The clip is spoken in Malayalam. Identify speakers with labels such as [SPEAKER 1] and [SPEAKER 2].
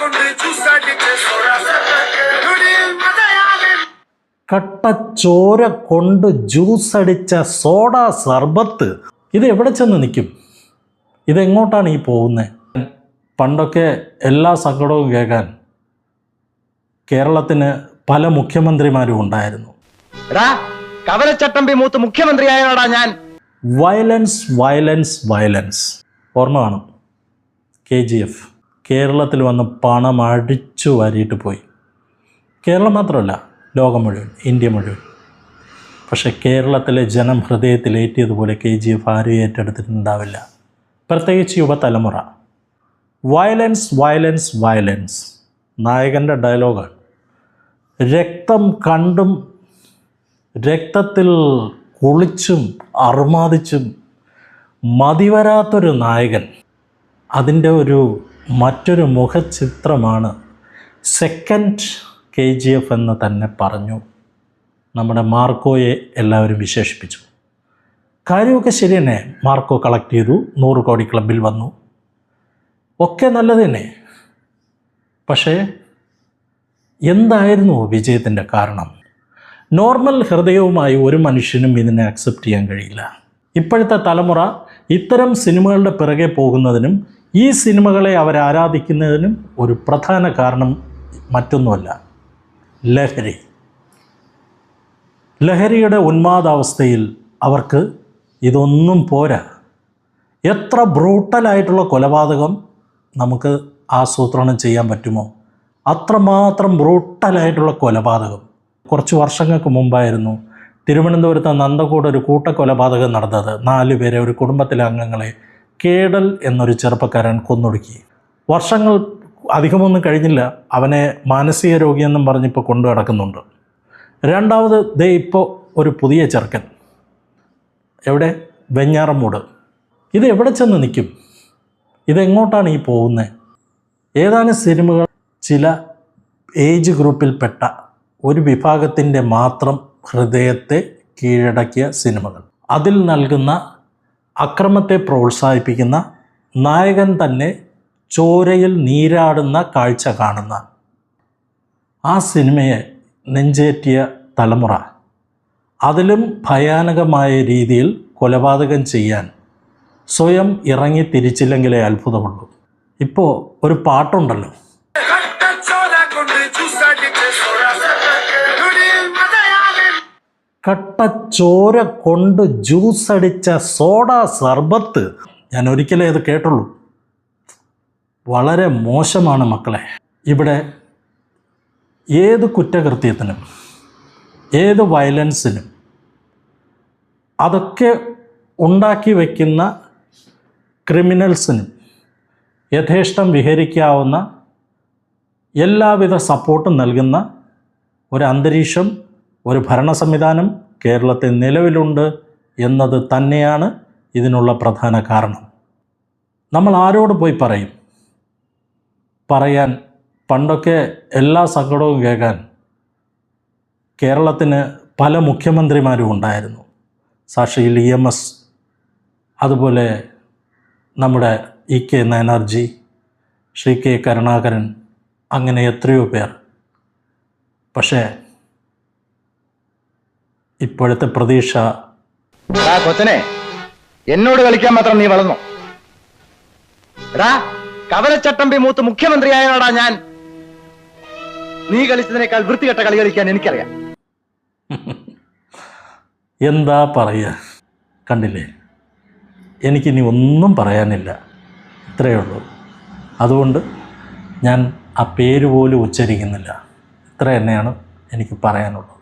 [SPEAKER 1] കൊണ്ട് ചൂസാടിച്ച് സോഡാ നുടിയിൽ മതയാകെ.
[SPEAKER 2] കട്ട ചോര കൊണ്ട് ജ്യൂസ് അടിച്ച സോഡ സർബത്ത് ഇത് എവിടെ ചെന്ന് നിൽക്കും? ഇതെങ്ങോട്ടാണ് ഈ പോകുന്നത് പണ്ടൊക്കെ എല്ലാ സങ്കടവും കേൾക്കാൻ കേരളത്തിന് പല മുഖ്യമന്ത്രിമാരും ഉണ്ടായിരുന്നു.
[SPEAKER 3] കവലച്ചട്ടമ്പി മൂത്ത് മുഖ്യമന്ത്രിയായോടാ ഞാൻ.
[SPEAKER 2] Violence violence violence. ഓർമ്മ കാണും. K G F. കേരളത്തിൽ വന്ന് പണം അടിച്ചു വാരിയിട്ട് പോയി. കേരളം മാത്രമല്ല ലോകം മുഴുവൻ ഇന്ത്യ മുഴുവൻ. പക്ഷേ കേരളത്തിലെ ജനം ഹൃദയത്തിലേറ്റിയതുപോലെ കെ ജി എഫ് ആരും ഏറ്റെടുത്തിട്ടുണ്ടാവില്ല. പ്രത്യേകിച്ച് യുവതലമുറ. വയലൻസ് വയലൻസ് വയലൻസ് നായകന്റെ ഡയലോഗാണ് രക്തം കണ്ടും രക്തത്തിൽ കുളിച്ചും അർമാദിച്ചും മതിവരാത്തൊരു നായകൻ. അതിന്റെ ഒരു മറ്റൊരു മുഖചിത്രമാണ് സെക്കൻഡ് കെ ജി എഫ് എന്ന് തന്നെ പറഞ്ഞു. നമ്മുടെ മാർക്കോയെ എല്ലാവരും വിശേഷിപ്പിച്ചു. കാര്യമൊക്കെ ശരി തന്നെ. മാർക്കോ കളക്ട് ചെയ്തു. നൂറ് കോടി ക്ലബിൽ വന്നു. ഒക്കെ നല്ലത് തന്നെ. പക്ഷേ എന്തായിരുന്നു വിജയത്തിന്റെ കാരണം? നോർമൽ ഹൃദയവുമായി ഒരു മനുഷ്യനും ഇതിനെ അക്സെപ്റ്റ് ചെയ്യാൻ കഴിയില്ല. ഇപ്പോഴത്തെ തലമുറ ഇത്തരം സിനിമകളുടെ പിറകെ പോകുന്നതിനും ഈ സിനിമകളെ അവർ ആരാധിക്കുന്നതിനും ഒരു പ്രധാന കാരണം മറ്റൊന്നുമല്ല ലഹരി. ലഹരിയുടെ ഉന്മാദാവസ്ഥയിൽ അവർക്ക് ഇതൊന്നും പോരാ. എത്ര ബ്രൂട്ടലായിട്ടുള്ള കൊലപാതകം നമുക്ക് ആസൂത്രണം ചെയ്യാൻ പറ്റുമോ? അത്രമാത്രം ബ്രൂട്ടലായിട്ടുള്ള കൊലപാതകം. കുറച്ച് വർഷങ്ങൾക്ക് മുമ്പായിരുന്നു തിരുവനന്തപുരത്ത് നന്ദകൂട് ഒരു കൂട്ടക്കൊലപാതകം നടന്നത്. നാല് പേരെ ഒരു കുടുംബത്തിലെ അംഗങ്ങളെ കേടൽ എന്നൊരു ചെറുപ്പക്കാരൻ കൊന്നൊടുക്കി. വർഷങ്ങൾ അധികമൊന്നും കഴിഞ്ഞില്ല. അവനെ മാനസിക രോഗിയെന്നും പറഞ്ഞിപ്പോൾ കൊണ്ടു നടക്കുന്നുണ്ട്. രണ്ടാമത് ദേ ഇപ്പോൾ ഒരു പുതിയ ചെറുക്കൻ. എവിടെ? വെഞ്ഞാറമൂട്. ഇത് എവിടെ ചെന്ന് നിൽക്കും? ഇതെങ്ങോട്ടാണ് ഈ പോകുന്നത് ഏതാനും സിനിമകൾ ചില ഏജ് ഗ്രൂപ്പിൽപ്പെട്ട ഒരു വിഭാഗത്തിന്റെ മാത്രം ഹൃദയത്തെ കീഴടക്കിയ സിനിമകൾ. അതിൽ നൽകുന്ന അക്രമത്തെ പ്രോത്സാഹിപ്പിക്കുന്ന നായകൻ തന്നെ ചോരയിൽ നീരാടുന്ന കാഴ്ച കാണുന്ന ആ സിനിമയെ നെഞ്ചേറ്റിയ തലമുറ. അതിലും ഭയാനകമായ രീതിയിൽ കൊലപാതകം ചെയ്യാൻ സ്വയം ഇറങ്ങി തിരിച്ചില്ലെങ്കിലേ അത്ഭുതമുള്ളൂ. ഇപ്പോൾ ഒരു പാട്ടുണ്ടല്ലോ. കട്ട ചോര കൊണ്ട് ജ്യൂസ് അടിച്ച സോഡ സർബത്ത്. ഞാൻ ഒരിക്കലേ ഇത് കേട്ടുള്ളൂ. വളരെ മോശമാണ് മക്കളെ. ഇവിടെ ഏത് കുറ്റകൃത്യത്തിനും ഏത് വയലൻസിനും അതൊക്കെ ഉണ്ടാക്കി വയ്ക്കുന്ന ക്രിമിനൽസിനും യഥേഷ്ടം വിഹരിക്കാവുന്ന എല്ലാവിധ സപ്പോർട്ടും നൽകുന്ന ഒരു അന്തരീക്ഷം ഒരു ഭരണ സംവിധാനം കേരളത്തിൽ നിലവിലുണ്ട് എന്നത് തന്നെയാണ് ഇതിനുള്ള പ്രധാന കാരണം. നമ്മൾ ആരോട് പോയി പറയും? പറയാൻ പണ്ടൊക്കെ എല്ലാ സങ്കടവും കേൾക്കാൻ കേരളത്തിന് പല മുഖ്യമന്ത്രിമാരും ഉണ്ടായിരുന്നു. സാക്ഷിയിൽ ഇ എം എസ് അതുപോലെ നമ്മുടെ E K Nayanarji Shri K Karunakaran അങ്ങനെ എത്രയോ പേർ. പക്ഷേ ഇപ്പോഴത്തെ പ്രതീക്ഷ.
[SPEAKER 3] കൊച്ചനെ എന്നോട് കളിക്കാൻ മാത്രം നീ വളർന്നു? എടാ കവലച്ചട്ടമ്പി മൂത്ത് മുഖ്യമന്ത്രിയായോടാ ഞാൻ. നീ കളിച്ചതിനേക്കാൾ വൃത്തികെട്ട കളി കളിക്കാൻ എനിക്കറിയാം.
[SPEAKER 2] എന്താ പറയുക? കണ്ടില്ലേ? എനിക്കിനി ഒന്നും പറയാനില്ല. ഇത്രയേ ഉള്ളൂ. അതുകൊണ്ട് ഞാൻ ആ പേര് പോലും ഉച്ചരിക്കുന്നില്ല. ഇത്ര തന്നെയാണ് എനിക്ക് പറയാനുള്ളത്.